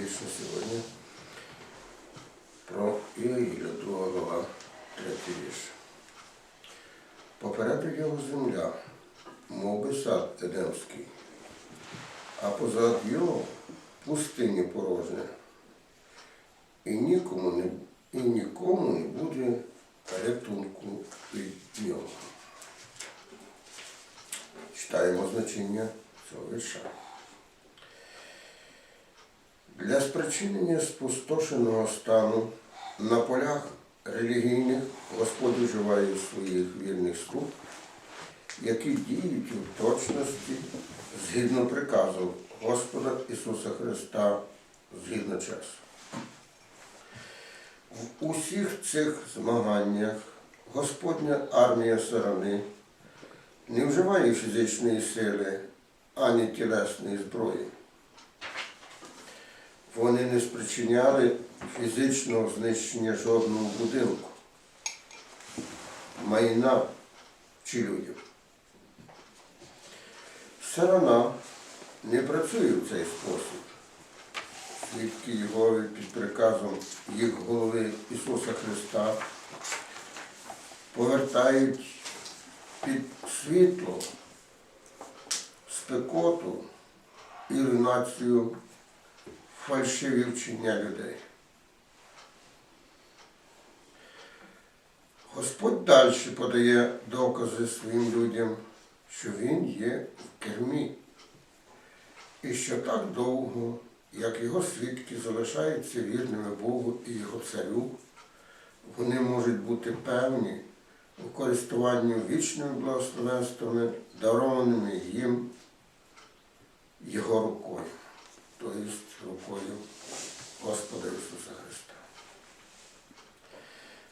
вічно сьогодні про Іаїля, друга глава, третій вірш. Попереду його земля, мов би сад Едемський, а позад його пустині порожня. І нікому не, і нікому не буде рятунку від нього. Читаємо значення цього вірша. Для спричинення спустошеного стану на полях релігійних Господь уживає своїх вірних слуг, які діють у точності згідно приказу Господа Ісуса Христа згідно часу. В усіх цих змаганнях Господня армія сарани не вживає фізичної сили ані тілесної зброї. Вони не спричиняли фізичного знищення жодного будинку, майна чи людям. Сарана не працює в цей спосіб. Свідки Єгови під приказом їх голови Ісуса Христа повертають під світло, спекоту і руйнацію фальшиві вчення людей. Господь далі подає докази своїм людям, що Він є в кермі, і що так довго, як його свідки залишаються вірними Богу і його царю, вони можуть бути певні у користуванні вічними благословенствами, дарованими їм його рукою, тобто рукою Господа Ісуса Христа.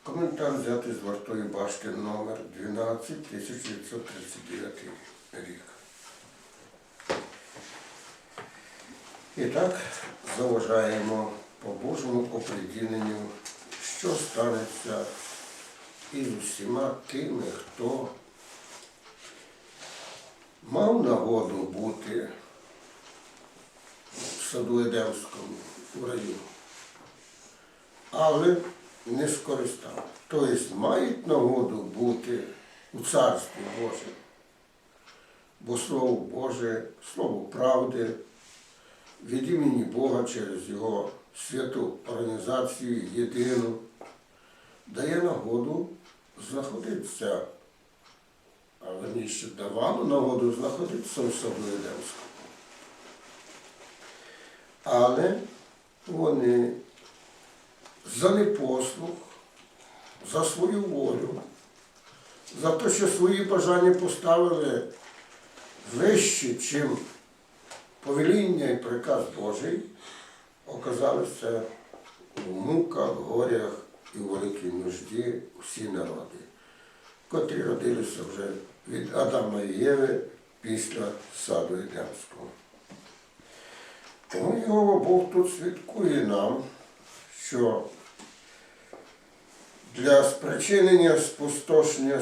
Коментар взятий з вартої башти номер 12 1939 рік. І так заважаємо по Божому оприділенню, що станеться із усіма тими, хто мав нагоду бути саду Едемському в раю, але не скористав. Тобто мають нагоду бути у Царстві Божому. Бо Слово Боже, Слово правди від імені Бога через Його святу організацію єдину дає нагоду знаходитися, а верніше давало нагоду знаходитися в саду Едемському. Але вони за непослух, за свою волю, за те, що свої бажання поставили вище, чим повеління і приказ Божий, оказалися в муках, горях і у великій нужді всі народи, котрі родилися вже від Адама і Єви після саду Едемського. Тому його Бог тут свідкує нам, що для спричинення спустошення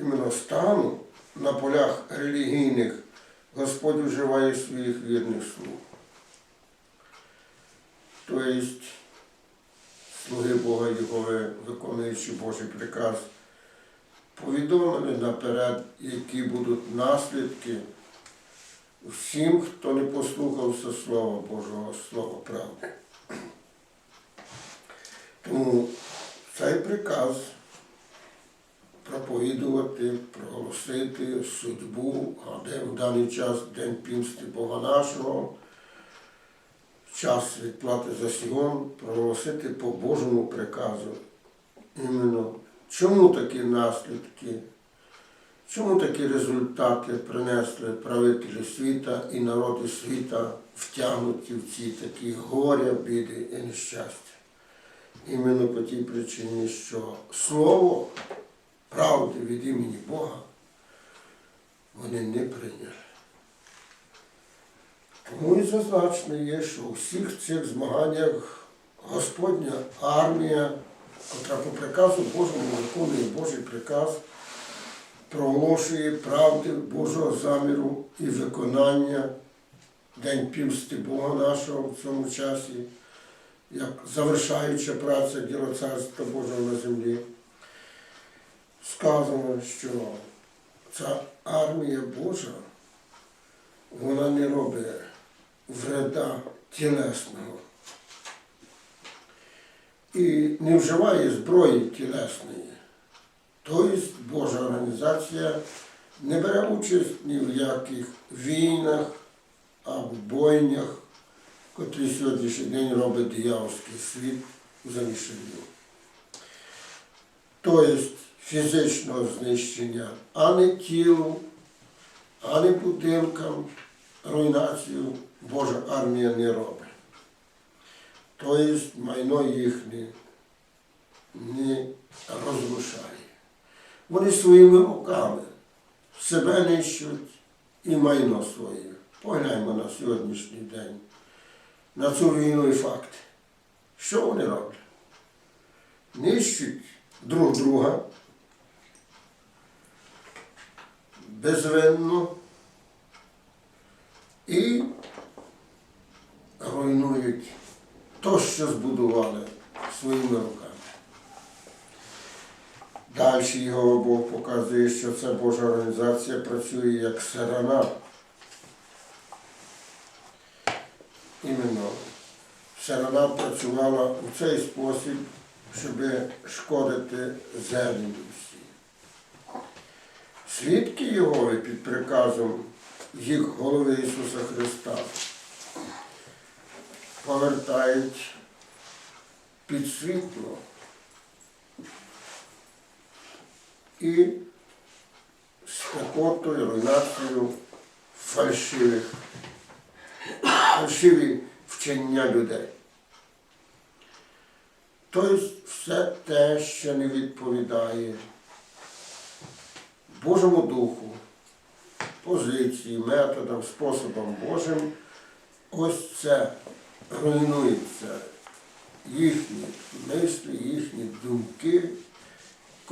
іменно стану на полях релігійних Господь вживає своїх вірних слуг. Тобто слуги Бога Єгови, виконуючи Божий приказ, повідомили наперед, які будуть наслідки всім, хто не послухався Слова Божого, Слова правди. Тому цей приказ проповідувати, проголосити судьбу, а де в даний час День пімсти Бога нашого, час відплати за Сіон, проголосити по Божому приказу. Іменно чому такі наслідки, чому такі результати принесли правителі світа і народи світа втягнуті в ці такі горя, біди і нещастя. Іменно по тій причині, що слово правди від імені Бога вони не прийняли. Тому і зазначено є, що у всіх цих змаганнях Господня армія, котра по приказу Божому виконує Божий приказ, проголошує правди Божого заміру і виконання День півсти Бога нашого в цьому часі, як завершаюча праця діло Царства Божого на землі. Сказано, що ця армія Божа, вона не робить вреда тілесного і не вживає зброї тілесної. Тобто не бере участь ні в яких війнах або бойнях, котрі сьогоднішній день робить диявольський світ у замішанні. Тобто фізичного знищення, а не тілу, а не будинкам, руйнацію Божа армія не робить. Тобто майно їхнє не розрушає. Вони своїми руками себе нищуть і майно своє. Погляньмо на сьогоднішній день, на цю війну і факти. Що вони роблять? Нищуть друг друга безвинно і руйнують то, що збудували своїми руками. Далі його Бог показує, що ця Божа організація працює як сирена. Іменно сирена працювала у цей спосіб, щоб шкодити землі всі. Свідки Єгови під приказом їх голови Ісуса Христа повертають під світло і спекотою, руйнацією фальшивих, фальшиві вчення людей. Тобто все те, що не відповідає Божому Духу, позиції, методам, способам Божим, ось це руйнується їхні мислі, їхні думки,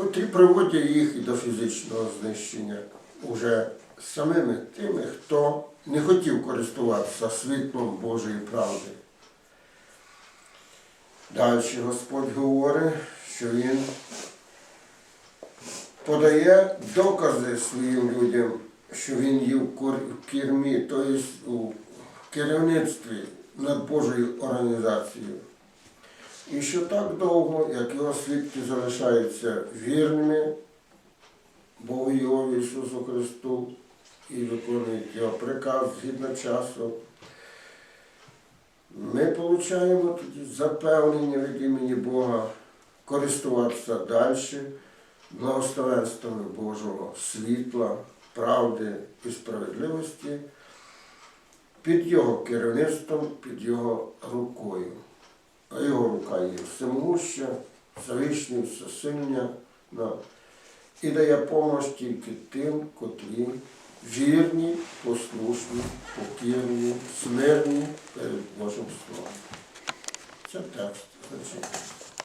котрі приводять їх і до фізичного знищення уже самими тими, хто не хотів користуватися світлом Божої правди. Далі Господь говорить, що Він подає докази своїм людям, що він є в кермі, тобто у керівництві над Божою організацією. І що так довго, як його свідки залишаються вірними Богу Його Ісусу Христу і виконують його приказ згідно часу, ми отримуємо тоді запевнення від імені Бога користуватися далі благословенствами Божого світла, правди і справедливості під Його керівництвом, під Його рукою. А Його рука є всемогуща, всевишня, всесильня на- і дає помощ тільки тим, котрі вірні, послушні, покірні, смирні перед Божим Словом. Це текст. Значить,